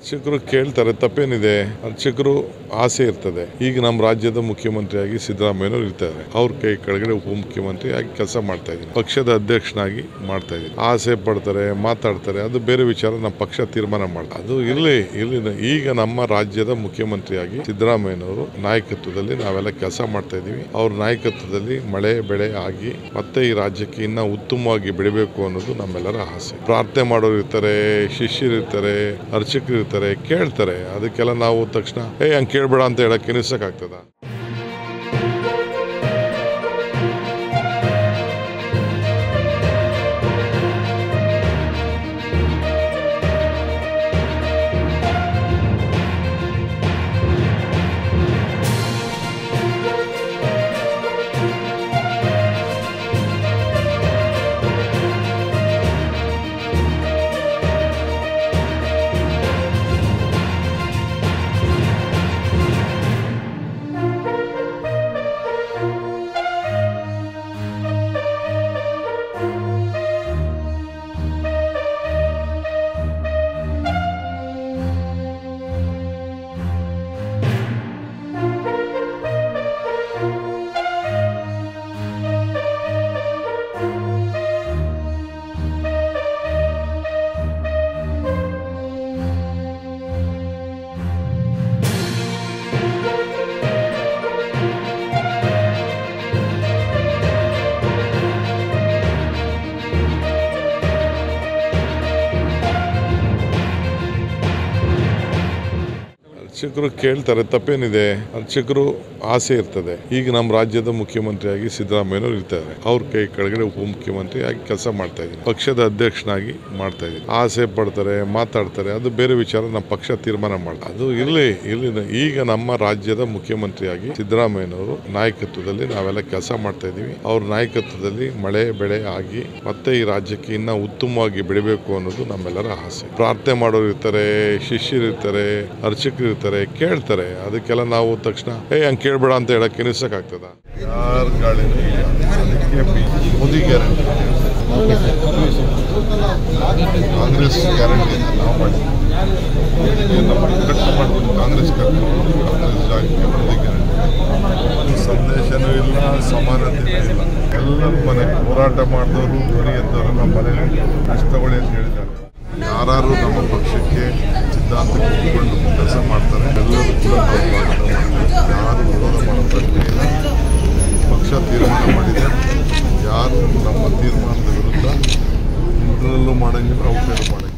ಅರ್ಚಕರು ಕೇಳ್ತಾರೆ, ತಪ್ಪೇನಿದೆ? ಅರ್ಚಕರು ಆಸೆ ಇರ್ತದೆ. ಈಗ ನಮ್ಮ ರಾಜ್ಯದ ಮುಖ್ಯಮಂತ್ರಿಯಾಗಿ ಸಿದ್ದರಾಮಯ್ಯನವರು ಇರ್ತಾರೆ. ಅವ್ರ ಕೈ ಕೆಳಗಡೆ ಉಪಮುಖ್ಯಮಂತ್ರಿ ಆಗಿ ಕೆಲಸ ಮಾಡ್ತಾ ಇದ್ದೀನಿ. ಪಕ್ಷದ ಅಧ್ಯಕ್ಷನಾಗಿ ಮಾಡ್ತಾ ಇದ್ದೀನಿ. ಆಸೆ ಪಡ್ತಾರೆ, ಮಾತಾಡ್ತಾರೆ, ಅದು ಬೇರೆ ವಿಚಾರ, ನಮ್ಮ ಪಕ್ಷ ತೀರ್ಮಾನ ಮಾಡ್ತಾರೆ. ಅದು ಇರಲಿ ಇರಲಿ. ಈಗ ನಮ್ಮ ರಾಜ್ಯದ ಮುಖ್ಯಮಂತ್ರಿಯಾಗಿ ಸಿದ್ದರಾಮಯ್ಯನವರು ನಾಯಕತ್ವದಲ್ಲಿ ನಾವೆಲ್ಲ ಕೆಲಸ ಮಾಡ್ತಾ ಇದ್ದೀವಿ. ಅವ್ರ ನಾಯಕತ್ವದಲ್ಲಿ ಮಳೆ, ಬೆಳೆ ಆಗಿ ಮತ್ತೆ ಈ ರಾಜ್ಯಕ್ಕೆ ಇನ್ನ ಉತ್ತಮವಾಗಿ ಬೆಳಿಬೇಕು ಅನ್ನೋದು ನಮ್ಮೆಲ್ಲರ ಆಸೆ. ಪ್ರಾರ್ಥನೆ ಮಾಡೋರು ಇರ್ತಾರೆ, ಶಿಷ್ಯರು ಇರ್ತಾರೆ, ಅರ್ಚಕರು ಇರ್ತಾರೆ ಕೇಳ್ತಾರೆ. ಅದಕ್ಕೆಲ್ಲ ನಾವು ತಕ್ಷಣ ಏ ಹಂಗೆ ಕೇಳ್ಬೇಡ ಅಂತ ಹೇಳಕ್ಕೆ ನಿಲ್ಸಕ್ಕಾಗ್ತದ? ಅರ್ಚಕರು ಕೇಳ್ತಾರೆ, ತಪ್ಪೇನಿದೆ? ಅರ್ಚಕರು ಆಸೆ ಇರ್ತದೆ. ಈಗ ನಮ್ಮ ರಾಜ್ಯದ ಮುಖ್ಯಮಂತ್ರಿಯಾಗಿ ಸಿದ್ದರಾಮಯ್ಯನವರು ಇರ್ತಾರೆ. ಅವ್ರ ಕೈ ಕೆಳಗಡೆ ಉಪಮುಖ್ಯಮಂತ್ರಿ ಆಗಿ ಕೆಲಸ ಮಾಡ್ತಾ ಇದ್ದೀನಿ. ಪಕ್ಷದ ಅಧ್ಯಕ್ಷನಾಗಿ ಮಾಡ್ತಾ ಇದ್ದೀನಿ. ಆಸೆ ಪಡ್ತಾರೆ, ಮಾತಾಡ್ತಾರೆ, ಅದು ಬೇರೆ ವಿಚಾರ, ನಮ್ಮ ಪಕ್ಷ ತೀರ್ಮಾನ ಮಾಡ್ತಾರೆ ಅದು ಇರಲಿ ಇಲ್ಲಿ ಈಗ ನಮ್ಮ ರಾಜ್ಯದ ಮುಖ್ಯಮಂತ್ರಿಯಾಗಿ ಸಿದ್ದರಾಮಯ್ಯನವರು ನಾಯಕತ್ವದಲ್ಲಿ ನಾವೆಲ್ಲ ಕೆಲಸ ಮಾಡ್ತಾ ಇದ್ದೀವಿ. ಅವ್ರ ನಾಯಕತ್ವದಲ್ಲಿ ಮಳೆ, ಬೆಳೆ ಆಗಿ ಮತ್ತೆ ಈ ರಾಜ್ಯಕ್ಕೆ ಇನ್ನ ಉತ್ತಮವಾಗಿ ಬೆಳಿಬೇಕು ಅನ್ನೋದು ನಮ್ಮೆಲ್ಲರ ಆಸೆ. ಪ್ರಾರ್ಥನೆ ಮಾಡೋರು ಇರ್ತಾರೆ, ಶಿಷ್ಯರು ಇರ್ತಾರೆ, ಅರ್ಚಕರು ಇರ್ತಾರೆ. ಕೇಳ್ತಾರೆ ಅದಕ್ಕೆಲ್ಲ ನಾವು ತಕ್ಷಣ, ಏ, ಹಂಗೆ ಕೇಳ್ಬೇಡ ಅಂತ ಹೇಳಕ್ಕೆ ನಿಲ್ಸಕ್ಕಾಗ್ತದ ಯಾರು ಗಾಳಿ ಮೋದಿ ಗ್ಯಾರಂಟಿ ಕಾಂಗ್ರೆಸ್ ಗ್ಯಾರಂಟಿ ನಾವು ಮಾಡಿದ್ವಿ ನಮ್ಮ ಕಟ್ಟು ಮಾಡ್ಬಿಟ್ಟು ಕಾಂಗ್ರೆಸ್ ಕಟ್ಟು ಕಾಂಗ್ರೆಸ್ ಜಾಗಕ್ಕೆ ಮೋದಿ ಗ್ಯಾರಂಟಿ ಸಂದೇಶನೂ ಇಲ್ಲ ಸಮಾನತೆ ಇಲ್ಲ. ಎಲ್ಲರ ಮನೆ ಹೋರಾಟ ಮಾಡಿದವರು ಧ್ವನಿ ಎದ್ದವರು ನಮ್ಮ ಮನೆಯಲ್ಲಿ. ಕಷ್ಟಗಳು ಅಂತ ಹೇಳಿದ್ದಾರೆ. ಯಾರು ನಮ್ಮ ಪಕ್ಷಕ್ಕೆ ಸಿದ್ಧಾಂತ ಕೆಲಸ ಮಾಡ್ತಾರೆ. ಎಲ್ಲರೂ ಕೂಡ ಯಾರು ವಿರೋಧ ಮಾಡೋ ಪಕ್ಷ ತೀರ್ಮಾನ ಮಾಡಿದೆ. ಯಾರು ನಮ್ಮ ತೀರ್ಮಾನದ ವಿರುದ್ಧ ಇದರಲ್ಲೂ ಮಾಡಂಗಿಲ್ಲ ಔಟ್ಸೈಡ್ ಮಾಡಂಗಿಲ್ಲ.